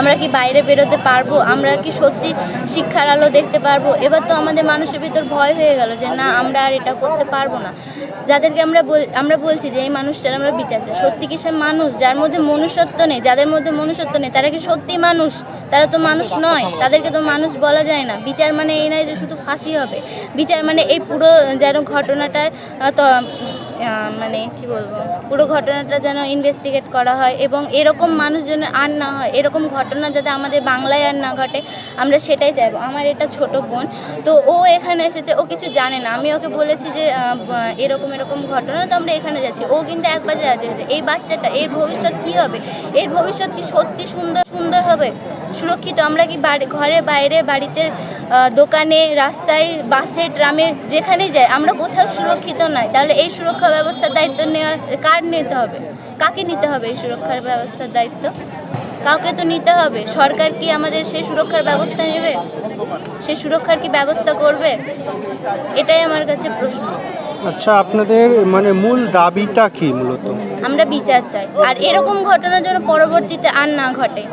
আমরা কি বাইরে বেরোতে পারব? আমরা কি সত্যি শিক্ষার আলো দেখতে পারব? এবার তো আমাদের মানুষের ভিতর ভয় হয়ে গেল যে, না, আমরা আর এটা করতে পারব না। যাদেরকে আমরা আমরা বলছি যে, এই মানুষটার আমরা বিচার চাই। সত্যি কি সে মানুষ? যার মধ্যে মনুষ্যত্ব নেই, যাদের মধ্যে মনুষ্যত্ব নেই, তারা কি সত্যি মানুষ? তারা তো মানুষ নয়, তাদেরকে তো মানুষ বলা যায় না। বিচার মানে এই নয় যে, শুধু ফাঁসি হবে। বিচার মানে এই পুরো যেন ঘটনাটার মানে কি বলব, পুরো ঘটনাটা যেন ইনভেস্টিগেট করা হয় এবং এরকম মানুষ যেন আর না হয়, এরকম ঘটনা যাতে আমাদের বাংলায় আর না ঘটে, আমরা সেটাই চাইব। আমার এটা ছোট বোন, তো ও এখানে এসেছে, ও কিছু জানে না। আমি ওকে বলেছি যে এরকম এরকম ঘটনা, তো আমরা এখানে যাচ্ছি। ও কিন্তু এক বাজে আছে, যে এই বাচ্চাটা, এর ভবিষ্যৎ কি হবে? এর ভবিষ্যৎ কি সত্যি সুন্দর সুন্দর হবে? সুরক্ষিত? আমরা কি বাড়ি, ঘরে, বাইরে, বাড়িতে দোকানে, রাস্তায়, বাসে, ট্রামে, যেখানেই যাই, আমরা কোথাও সুরক্ষিত নয়। তাহলে এই সুরক্ষা ব্যবস্থার দায়িত্ব নেওয়া কার নিতে হবে? কাকে নিতে হবে এই সুরক্ষার ব্যবস্থার দায়িত্ব? কাউকে তো নিতে হবে। সরকার কি আমাদের সেই সুরক্ষার ব্যবস্থা নেবে? সেই সুরক্ষার কি ব্যবস্থা করবে? এটাই আমার কাছে প্রশ্ন। আচ্ছা আপনাদের মানে মূল দাবিটা কি মূলত? আমরা বিচার চাই। আর এরকম ঘটনা যেন পরবর্তীতে আর না ঘটে।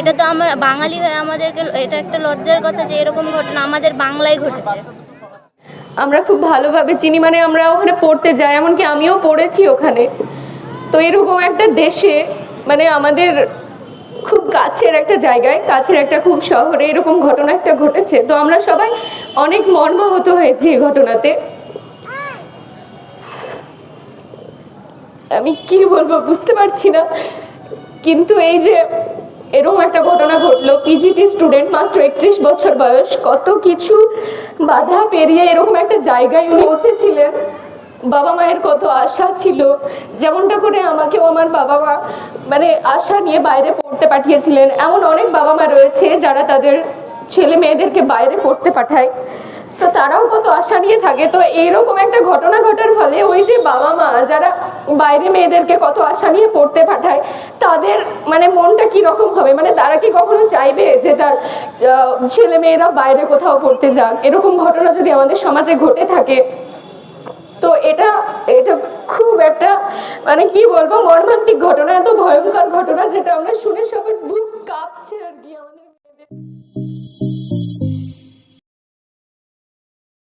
এটা তো আমার বাঙালি হয়ে আমাদেরকে এটা একটা লজ্জার কথা যে এরকম ঘটনা আমাদের বাংলায় ঘটেছে। আমরা খুব ভালোভাবে চিনি মানে আমরা ওখানে পড়তে যাই, এমনকি আমিও পড়েছি ওখানে। তো এরকম একটা দেশে মানে আমাদের খুব কাছের একটা জায়গায়, কাছের একটা খুব শহরে এরকম ঘটনা একটা ঘটেছে। তো আমরা সবাই অনেক মর্মাহত হয়েছি এই ঘটনাতে। আমি কি বলব বুঝতে পারছি না। কিন্তু এই যে এরকম একটা ঘটনা ঘটলো। পিজিটি স্টুডেন্ট মাত্র একত্রিশ বছর বয়স। কত কিছু বাধা পেরিয়ে এরকম একটা জায়গায় পৌঁছেছিলেন বাবা মায়ের কত আশা ছিল। যেমনটা করে আমাকেও আমার বাবা মা মানে আশা নিয়ে বাইরে পড়তে পাঠিয়েছিলেন। এমন অনেক বাবা মা রয়েছে যারা তাদের ছেলে মেয়েদেরকে বাইরে পড়তে পাঠায়। তো তারাও কত আশা নিয়ে থাকে। তো এইরকম একটা ঘটনা ঘটার ফলে ওই যে বাবা মা, যারা বাইরে মেয়েদেরকে কত আশা নিয়ে পড়তে পাঠায়, তাদের মানে মনটা কি রকম হবে? মানে তারা কি কখনো চাইবে যে তার ছেলে মেয়েরা বাইরে কোথাও পড়তে যাক? এরকম ঘটনা যদি আমাদের সমাজে ঘটে থাকে, তো এটা এটা খুব একটা মানে কি বলব, মর্মান্তিক ঘটনা, এত ভয়ঙ্কর ঘটনা যেটা আমরা শুনে সবার বুক কাঁপছে আর কি আমাদের